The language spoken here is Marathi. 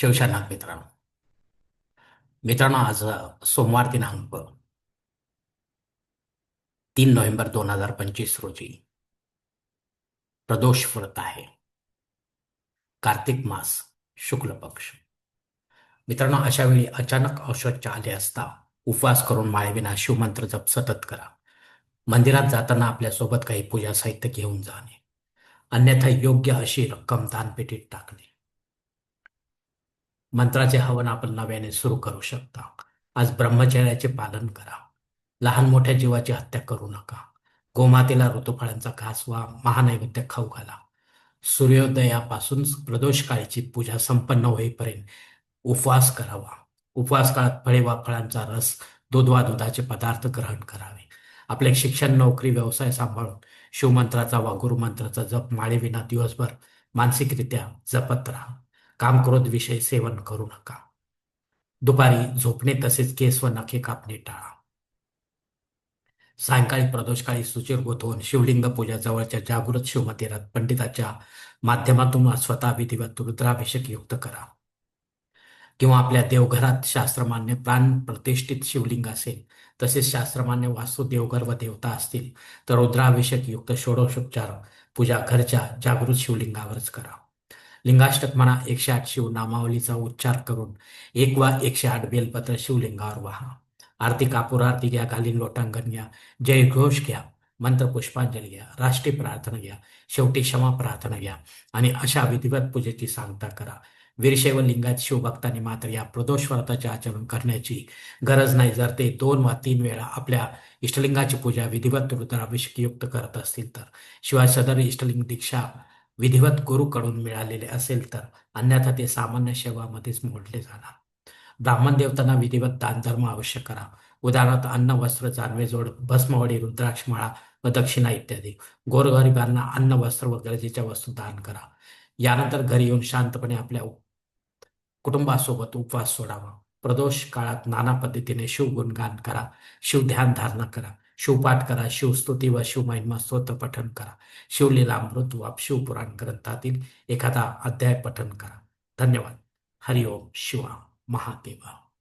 शिवशानाथ मित्रांनो. मित्रांनो आज सोमवार दिनांक तीन नोव्हेंबर दोन हजार पंचवीस रोजी प्रदोष व्रत आहे. कार्तिक मास शुक्ल पक्ष. मित्रांनो अशा वेळी अचानक औषध आले असता उपवास करून माळविना शिवमंत्र जप सतत करा. मंदिरात जाताना आपल्यासोबत काही पूजा साहित्य घेऊन जाणे अन्यथा योग्य अशी रक्कम दानपेटीत टाकणे. मंत्राचे हवन आपण नव्याने सुरू करू शकता. आज ब्रह्मचर्याचे पालन करा. लहान मोठ्या जीवाची हत्या करू नका. गोमातेला ऋतुफळांचा घास वा महानैवेद्य खाऊ घाला. सूर्योदयापासून प्रदोष काळीची पूजा संपन्न होईपर्यंत उपवास करावा. उपवास काळात फळे वा फळांचा रस दूध वा दुधाचे पदार्थ ग्रहण करावे. आपले शिक्षण नोकरी व्यवसाय सांभाळून शिवमंत्राचा वा गुरुमंत्राचा जप माळेविना दिवसभर मानसिकरित्या जपत राहा. कामक्रोध विषय सेवन करू नका. दुपारी झोपणे तसेच केस व नखे कापणे टाळा. सायंकाळी प्रदोषकाळी सुचिर्गोत होऊन शिवलिंग पूजा जवळच्या जागृत शिवमंदिरात पंडिताच्या माध्यमातून स्वतः विधिवत रुद्राभिषेक युक्त करा. किंवा आपल्या देवघरात शास्त्रमान्य प्राण प्रतिष्ठित शिवलिंग असेल तसेच शास्त्रमान्य वास्तू देवघर व देवता असतील तर रुद्राभिषेक युक्त षोडोशोपचार पूजा घरच्या जागृत शिवलिंगावरच करा. लिंगाष्टक म्हणा एकशे आठ शिव नामावलीचा उच्चार करून एक वा एकशे आठ बेलपत्र शिवलिंगावर वाहा. आरती कापूर आरती घ्या घालीन लोटांगण घ्या जय घोष घ्या मंत्र पुष्पांजली घ्या राष्ट्रीय प्रार्थना घ्या शेवटी क्षमा प्रार्थना घ्या आणि अशा विधिवत पूजेची सांगता करा. वीरशैव लिंगात शिवभक्तांनी मात्र या प्रदोष व्रताचे आचरण करण्याची गरज नाही. जर ते दोन वा तीन वेळा आपल्या इष्टलिंगाची पूजा विधिवत रुद्राभिषेकयुक्त करत असतील तर. शिवाय सदर इष्टलिंग दीक्षा विधिवत गुरुकडून मिळालेले असेल तर अन्यथा ते सामान्य सेवामध्येच मोडले जाणार. ब्राह्मण देवतांना विधिवत दान धर्म आवश्यक करा. उदाहरणार्थ अन्न वस्त्र जानवे जोड भस्मवडी रुद्राक्षमाळा व दक्षिणा इत्यादी. गोरगरिबांना अन्न वस्त्र व गरजेच्या वस्तू दान करा. यानंतर घरी येऊन शांतपणे आपल्या कुटुंबासोबत उपवास सोडावा. प्रदोष काळात नाना पद्धतीने शिवगुणगान करा. शिवध्यान धारणा करा. शिवपाठ करा शिवस्तुती व शिवमहिमा स्तोत्र पठन करा. शिवलीलामृत वा शिवपुराण ग्रंथातील एखादा अध्याय पठन करा. धन्यवाद. हरिओम शिवा महादेवा.